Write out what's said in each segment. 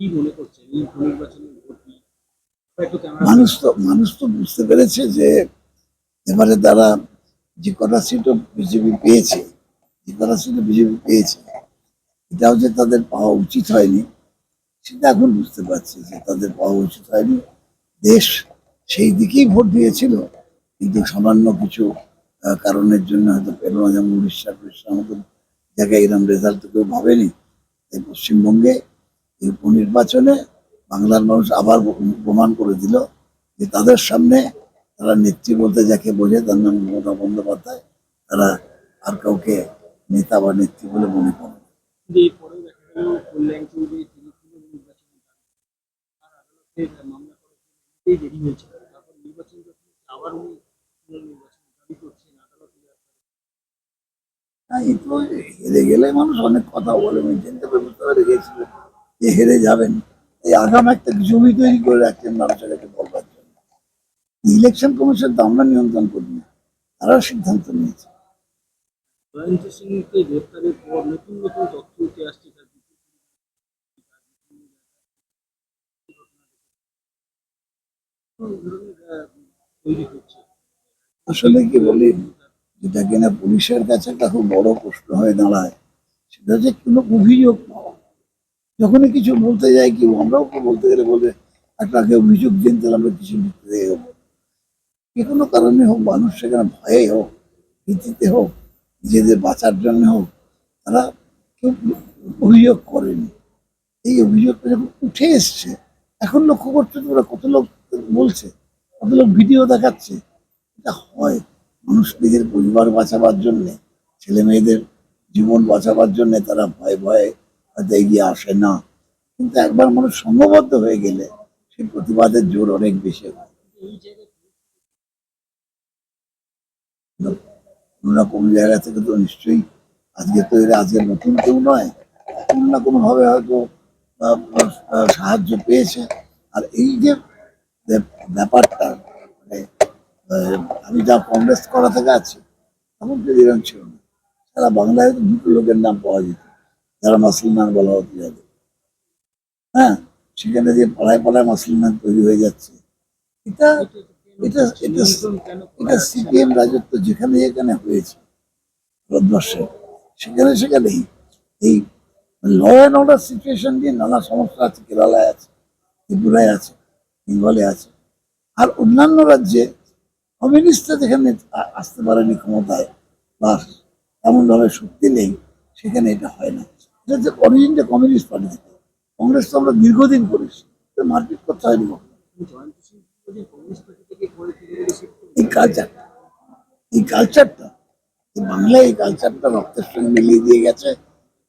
মনে মানুষ তো মানুষ তো বুঝতে পেরেছে যে এবারে তারা যে কটা সিটও বিজেপি পেয়েছে, যে কটা সিটও বিজেপি পেয়েছে, এটাও যে তাদের পাওয়া উচিত হয়নি, সেটা এখন বুঝতে পারছি যে তাদের পাওয়া উচিত হয়নি। দেশ সেই দিকেই ভোট দিয়েছিল, কিন্তু সামান্য কিছু কারণের জন্য হয়তো পেল না, যেমন উড়িষ্যা টুড়িষ্যার মতন জায়গায় এরকম রেজাল্ট কেউ ভাবেনি, তাই পশ্চিমবঙ্গে এই উপনির্বাচনে বাংলার মানুষ আবার প্রমাণ করে দিল যে তাদের সামনে তারা নেত্রী বলতে যাকে বোঝে তার নাম মমতা বন্দ্যোপাধ্যায় তারা আর কাউকে নেতা বা নেত্রী বলে মনে করে তো হেরে গেলে মানুষ অনেক কথা বলে করে বুঝতে পেরে গেছিল যে হেরে যাবেন। এই আগাম একটা জমি তৈরি করে রাখছেন মানুষের কাছে বলবার জন্য। ইলেকশন কমিশন তো আমরা নিয়ন্ত্রণ করি না তারা সিদ্ধান্ত নিয়েছে। জয়ন্ত সিংকে গ্রেপ্তারের পর নতুন নতুন তথ্য উঠে আসছে তার বিপুল পরিমাণে ধরনের আহ, তৈরি হচ্ছে আসলে কি বলি যেটা কিনা পুলিশের কাছে একটা খুব বড় প্রশ্ন হয়ে দাঁড়ায় সেটা হচ্ছে কোনো অভিযোগ পাওয়া যখনই কিছু বলতে যাই কি, আমরাও বলতে গেলে বলে একটা আগে অভিযোগ দিন তাহলে আমরা কিছু লিখতে যে কোনো কারণে হোক, মানুষ সেখানে ভয়ে হোক, ভীতিতে হোক, নিজেদের বাঁচার জন্য হোক, তারা কেউ অভিযোগ করেনি। এই অভিযোগটা যখন উঠে এসছে, এখন লক্ষ্য করছে তোমরা কত লোক বলছে, কত লোক ভিডিও দেখাচ্ছে, এটা হয় মানুষ নিজের পরিবার বাঁচাবার জন্যে ছেলে মেয়েদের জীবন বাঁচাবার জন্যে তারা ভয়ে ভয়ে হয়তো এগিয়ে আসে না। কিন্তু একবার মানুষ সংঘবদ্ধ হয়ে গেলে সেই প্রতিবাদের জোর অনেক বেশি হয়। কোনো না কোনো জায়গা থেকে তো নিশ্চয়ই আজকে তো এরা আজকে নতুন কেউ নয়, কোনো না কোনো ভাবে হয়তো সাহায্য পেয়েছে। আর এই যে ব্যাপারটা মানে আমি যা কংগ্রেস করা থেকে আছি তখন তো এরকম ছিল না। সারা বাংলায় দুটো লোকের নাম পাওয়া যেত। যারা মুসলমান বলা হতো যাবে। হ্যাঁ সেখানে যে পাড়ায় পাড়ায় মুসলমান তৈরি হয়ে যাচ্ছে, এটা এটা এটা এটা সিপিএম রাজত্ব যেখানে যেখানে হয়েছে, ভারতবর্ষে, সেখানে সেখানেই এই ল অ্যান্ড অর্ডার সিচুয়েশন দিয়ে নানা সমস্যা আছে, কেরালায় আছে, ত্রিপুরায় আছে, বেঙ্গলে আছে, আর অন্যান্য রাজ্যে কমিউনিস্টরা যেখানে আসতে পারেনি ক্ষমতায়, বা এমনভাবে শক্তি নেই, সেখানে এটা হয় না। এটা অরিজিনটা কমিউনিস্ট পার্টি থেকে কংগ্রেস তো আমরা দীর্ঘদিন করেছি মারপিট করতে হয়নি এই কালচারটা এই কালচারটা বাংলায় এই কালচারটা রক্তের সঙ্গে মিলিয়ে দিয়ে গেছে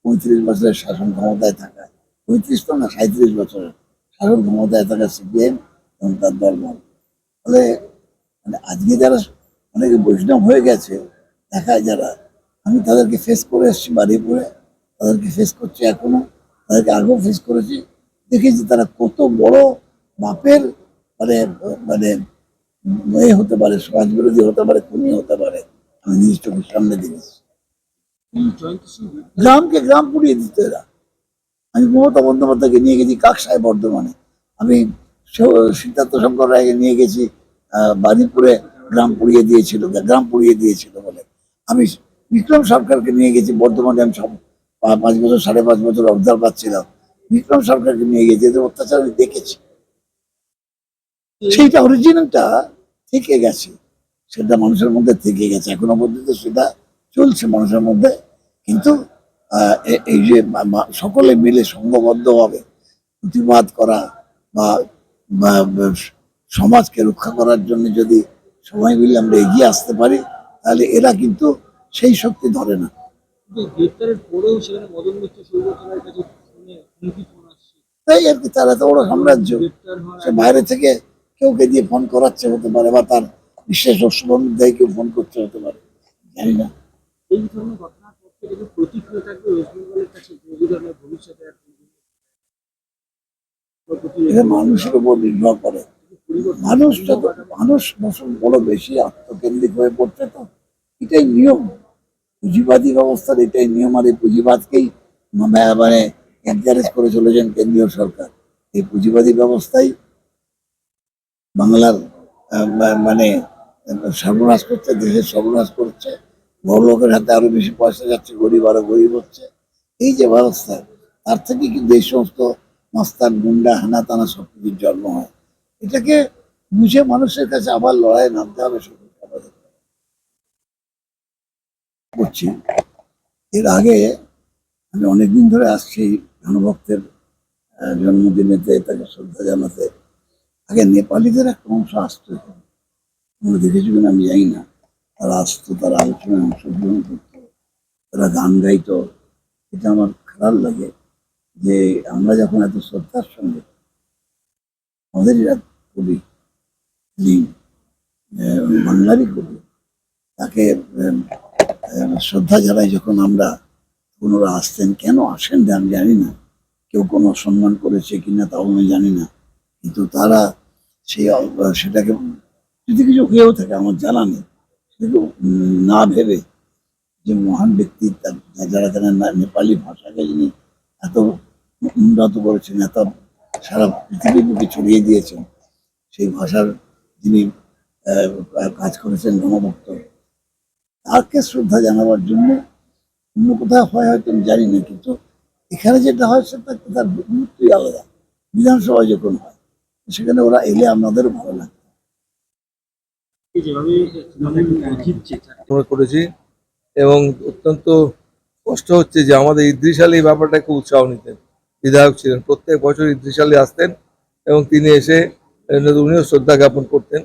পঁয়ত্রিশ বছরের শাসন ক্ষমতায় থাকা। পঁয়ত্রিশ তো না সাঁত্রিশ বছরের শাসন ক্ষমতায় থাকা সিপিএম এবং তার দলবল। ফলে মানে আজকে যারা অনেকে বৈষ্ণব হয়ে গেছে দেখায় যারা, আমি তাদেরকে ফেস করে এসেছি বাড়িপুরে। তাদেরকে ফেস করছি এখনও, তাদেরকে আগেও ফেস করেছি। দেখেছি তারা কত বড় বাপের মানে মানে এ হতে পারে সমাজ বিরোধী হতে পারে, খুনি হতে পারে। আমি নিজ চোখের সামনে দেখেছি। গ্রামকে গ্রাম পুড়িয়ে দিত এরা। আমি মমতা বন্দ্যোপাধ্যায়কে নিয়ে গেছি কাকসায় বর্ধমানে। আমি সিদ্ধার্থ শঙ্কর রায়কে নিয়ে গেছি বারুইপুরে গ্রাম পুড়িয়ে দিয়েছিল, গ্রাম পুড়িয়ে দিয়েছিল বলে। আমি বিক্রম সরকারকে নিয়ে গেছি, বর্ধমানে আমি সব পাঁচ বছর, সাড়ে পাঁচ বছর অবদার পাচ্ছিলাম। বিক্রম সরকারকে নিয়ে গেছি এদের অত্যাচার আমি দেখেছি। সেইটা অরিজিনালটা থেকে গেছে। সেটা মানুষের মধ্যে থেকে গেছে। এখনও পর্যন্ত সেটা চলছে মানুষের মধ্যে। কিন্তু এই যে সকলে মিলে সংঘবদ্ধভাবে প্রতিবাদ করা বা, সমাজকে রক্ষা করার জন্য যদি সবাই মিলে আমরা এগিয়ে আসতে পারি, তাহলে এরা কিন্তু সেই শক্তি ধরে না। গ্রেপ্তারের পরেও সেখানে মদন মিত্র সৌগতরায়ের কাছে হুমকি ফোন আসছে। তাই আর কি তারা তো বড় সাম্রাজ্য। সে বাইরে থেকে কেউকে দিয়ে ফোন করাচ্ছে হতে পারে বা তার বিশেষ শুভমুদ্দায় কেউ ফোন করতে হতে পারে জানি না। এই ধরনের ঘটনার পর থেকে প্রতিক্রিয়া থাকবে ওয়েস্ট বেঙ্গলের কাছে এই ধরনের ভবিষ্যতে আর এটা মানুষের উপর নির্ভর করে। মানুষটা তো মানুষ বড় বেশি আত্মকেন্দ্রিক হয়ে পড়ছে তো এটাই নিয়ম। পুঁজিবাদী ব্যবস্থার এটাই, নিয়ম আর এই পুঁজিবাদকেই মানে এনকারেজ করে চলেছেন কেন্দ্রীয় সরকার। এই পুঁজিবাদী ব্যবস্থাই বাংলার মানে সর্বনাশ করছে, দেশের সর্বনাশ করছে, বড় লোকের হাতে আরও বেশি পয়সা যাচ্ছে, গরিব আরও গরিব হচ্ছে। এই যে ব্যবস্থা, তার থেকে কিন্তু এই সমস্ত মাস্তান, গুন্ডা হানা টানা সবকিছুর জন্ম হয়। এটাকে বুঝে মানুষের কাছে আবার লড়াই নামতে হবে আমাদের। করছি। এর আগে আমি অনেকদিন ধরে আসছি ভানুভক্তের আহ, জন্মদিনেতে তাকে শ্রদ্ধা জানাতে। আগে নেপালিদের একটা অংশ আসতো। তোমরা দেখেছ কিনা আমি জানি না। তারা আসতো তারা আলোচনায় অংশগ্রহণ করতো তারা গান গাইতো। এটা আমার খারাপ লাগে যে আমরা যখন এত শ্রদ্ধার সঙ্গে আমাদেরই এক কবি বাংলারই কবি তাকে শ্রদ্ধা জানাই যখন আমরা ওরা আসতেন, কেন আসেন আমি জানি না। কেউ কোনো সম্মান করেছে কিনা তাও আমি জানি না। কিন্তু তারা সেই সেটাকে যদি কিছু হয়েও থাকে, আমার জানা নেই। উম না ভেবে যে মহান ব্যক্তি যারা যারা নেপালি ভাষাকে যিনি এত উন্নত করেছেন, এত সারা পৃথিবীকে ছড়িয়ে দিয়েছেন, সেই ভাষার যিনি কাজ করেছেন গণভক্ত তাকে শ্রদ্ধা জানাবার জন্য অন্য কোথাও হয় হয়তো আমি জানি না কিন্তু এখানে যেটা হয় সেটা তার গুরুত্বই আলাদা। বিধানসভায় যখন হয় সেখানে ওরা এলে আমাদেরও ভালো লাগে আমরা করেছি এবং অত্যন্ত কষ্ট হচ্ছে যে আমাদের ইদ্রিস আলী এই ব্যাপারটাকে উৎসাহ নিতেন। বিধায়ক ছিলেন প্রত্যেক বছর ইদ্রিস আলী আসতেন এবং তিনি এসে উনিও শ্রদ্ধা জ্ঞাপন করতেন।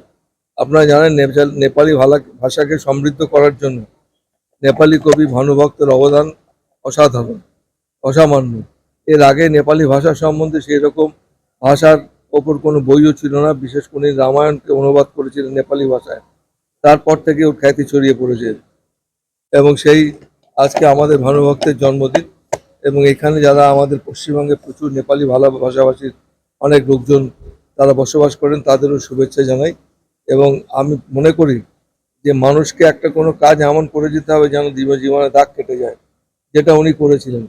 আপনারা জানেন নেপাল- ভালা- ভাষাকে সমৃদ্ধ করার জন্য নেপালি কবি ভানুভক্তের অবদান অসাধারণ, অসামান্য। এর আগে নেপালি ভাষা সম্বন্ধে সেই রকম ভাষার ওপর কোনো বইও ছিল না, বিশেষ করে রামায়ণকে অনুবাদ করেছিলেন নেপালি ভাষায়। তারপর থেকে ওর খ্যাতি ছড়িয়ে পড়েছে। এবং সেই আজকে আমাদের ভানুভক্তের জন্মদিন এবং এখানে যারা আমাদের পশ্চিমবঙ্গে প্রচুর নেপালি ভালো ভাষাভাষীর অনেক লোকজন তারা বসবাস করেন, তাদেরও শুভেচ্ছা জানাই। এবং আমি মনে করি যে মানুষকে একটা কোনো কাজ এমন করে যেতে হবে যেন জীবন দাগ কেটে যায়, যেটা উনি করেছিলেন।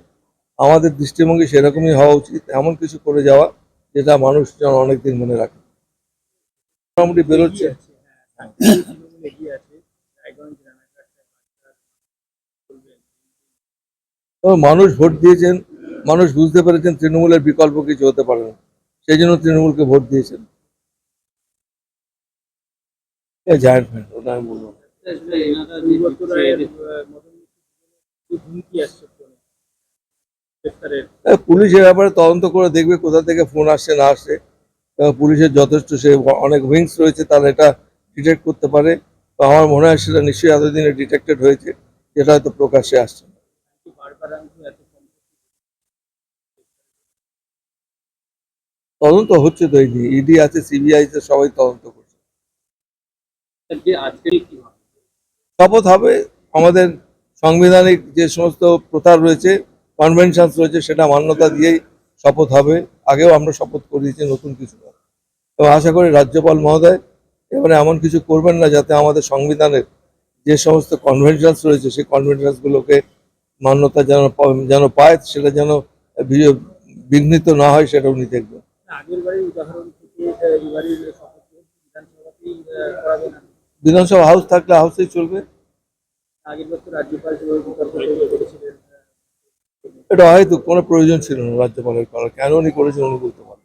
আমাদের দৃষ্টিভঙ্গি সেরকমই হওয়া উচিত, এমন কিছু করে যাওয়া যেটা মানুষ যেন অনেকদিন মনে রাখে। মোটামুটি বেরোচ্ছে। মানুষ ভোট দিয়েছেন, মানুষ বুঝতে পেরেছেন তৃণমূলের বিকল্প কিছু হতে পারে না। সেই জন্য তৃণমূলকে ভোট দিয়েছেন। জায়ান্ট ফ্যান ওটা আমি বলব। না। আসলে এনারা যে দত্ত রায়ের আহ, মদন মিত্রের হুমকি আসছে ফোনে গ্রেপ্তারের আহ, পুলিশ এ ব্যাপারে তদন্ত করে দেখবে কোথা থেকে ফোন আসছে না আসছে। পুলিশের যথেষ্ট সে অনেক উইংস রয়েছে তারা এটা ডিটেক্ট করতে পারে। তো আমার মনে হয় সেটা নিশ্চয়ই এতদিনে ডিটেক্টেড হয়েছে যেটা হয়তো প্রকাশ্যে আসছে না। তদন্ত হচ্ছে তো ইডি ইডি আছে সিবিআই আছে সবাই তদন্ত করছে শপথ হবে আমাদের সাংবিধানিক যে সমস্ত প্রথা রয়েছে কনভেনশন রয়েছে সেটা মান্যতা দিয়েই শপথ হবে। আগেও আমরা শপথ করিয়েছি নতুন কিছু না এবং আশা করি রাজ্যপাল মহোদয় এবারে এমন কিছু করবেন না যাতে আমাদের সংবিধানের যে সমস্ত কনভেনশনস রয়েছে সেই কনভেনশনসগুলোকে মান্যতা যেন যেন পায় সেটা যেন বিঘ্নিত না হয় সেটা উনি দেখবেন। আগের উদাহরণ থেকে বিধানসভা হাউস থাকলে হাউসেই চলবে। এটা হয়তো কোনো প্রয়োজন ছিল না রাজ্যপালের করার কেন উনি করেছেন উনি বলতে পারেন